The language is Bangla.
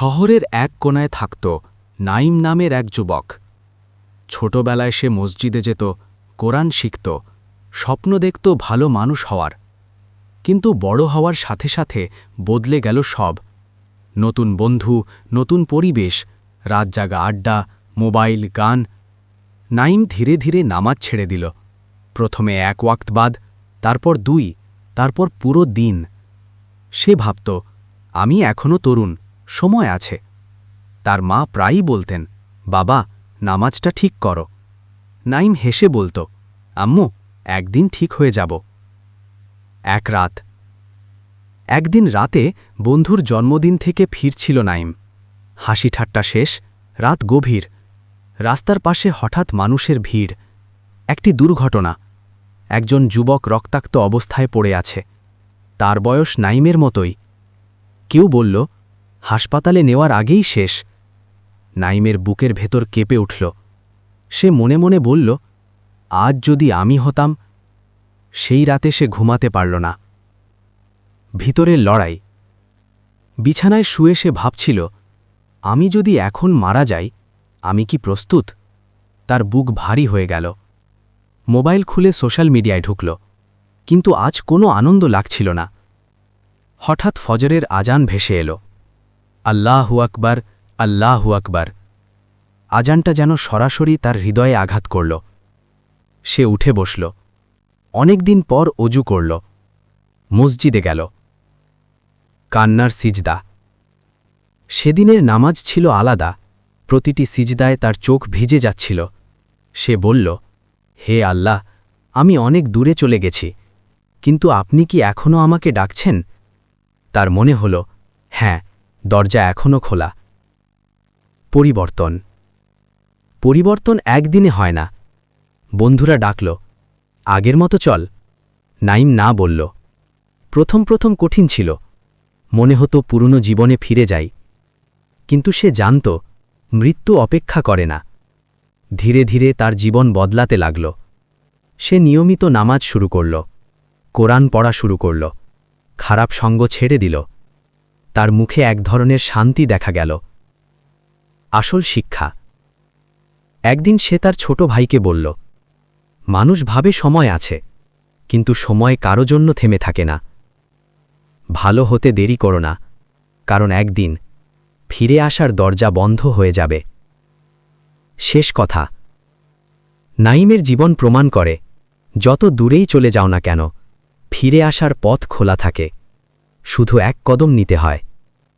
শহরের এক কোনায় থাকত নাইম নামের এক যুবক। ছোটবেলায় সে মসজিদে যেত, কোরআন শিখত, স্বপ্ন দেখত ভালো মানুষ হওয়ার। কিন্তু বড় হওয়ার সাথে সাথে বদলে গেল সব। নতুন বন্ধু, নতুন পরিবেশ, রাত জাগা আড্ডা, মোবাইল, গান। নাইম ধীরে ধীরে নামাজ ছেড়ে দিল। প্রথমে এক ওয়াক্ত বাদ, তারপর দুই, তারপর পুরো দিন। সে ভাবত, আমি এখনও তরুণ। সময় আছে। তার মা প্রায়ই বলতেন, বাবা, নামাজটা ঠিক করো। নাইম হেসে বলত, আম্মু, একদিন ঠিক হয়ে যাব। এক রাত। একদিন রাতে বন্ধুর জন্মদিন থেকে ফিরছিল নাইম হাসি ঠাট্টা শেষ, রাত গভীর। রাস্তার পাশে হঠাৎ মানুষের ভিড়। একটি দুর্ঘটনা। একজন যুবক রক্তাক্ত অবস্থায় পড়ে আছে। তার বয়স নাইমের মতোই। কেউ বলল হাসপাতালে নেওয়ার আগেই শেষ। নাইমের বুকের ভেতর কেঁপে উঠল। সে মনে মনে বলল, আজ যদি আমি হতাম, সেই রাতে সে ঘুমাতে পারল না। ভিতরের লড়াই। বিছানায় শুয়ে সে ভাবছিল, আমি যদি এখন মারা যাই, আমি কি প্রস্তুত? তার বুক ভারী হয়ে গেল। মোবাইল খুলে সোশ্যাল মিডিয়ায় ঢুকল, কিন্তু আজ কোনো আনন্দ লাগছিল না। হঠাৎ ফজরের আজান ভেসে এলো। আল্লাহু আকবার আল্লাহু আকবার। আজানটা যেন সরাসরি তার হৃদয়ে আঘাত করল। সে উঠে বসল। অনেকদিন পর অজু করল। মসজিদে গেল। কান্নার সিজদা। সেদিনের নামাজ ছিল আলাদা। প্রতিটি সিজদায় তার চোখ ভিজে যাচ্ছিল। সে বলল, হে আল্লাহ, আমি অনেক দূরে চলে গেছি। কিন্তু আপনি কি এখনও আমাকে ডাকছেন? তার মনে হল হ্যাঁ দরজা এখনও খোলা। পরিবর্তন। পরিবর্তন একদিনে হয় না। বন্ধুরা ডাকল, আগের মতো চল। নাইম না বলল। প্রথম প্রথম কঠিন ছিল। মনে হতো পুরনো জীবনে ফিরে যাই। কিন্তু সে জানত, মৃত্যু অপেক্ষা করে না। ধীরে ধীরে তার জীবন বদলাতে লাগল। সে নিয়মিত নামাজ শুরু করল, কোরআন পড়া শুরু করল, খারাপ সঙ্গ ছেড়ে দিল। তার মুখে এক ধরনের শান্তি দেখা গেল। আসল শিক্ষা। একদিন সে তার ছোট ভাইকে বলল, মানুষ ভাবে সময় আছে, কিন্তু সময় কারও জন্য থেমে থাকে না। ভালো হতে দেরি করো না, কারণ একদিন ফিরে আসার দরজা বন্ধ হয়ে যাবে। শেষ কথা। নাইমের জীবন প্রমাণ করে, যত দূরেই চলে যাও না কেন, ফিরে আসার পথ খোলা থাকে। শুধু এক কদম নিতে হয়।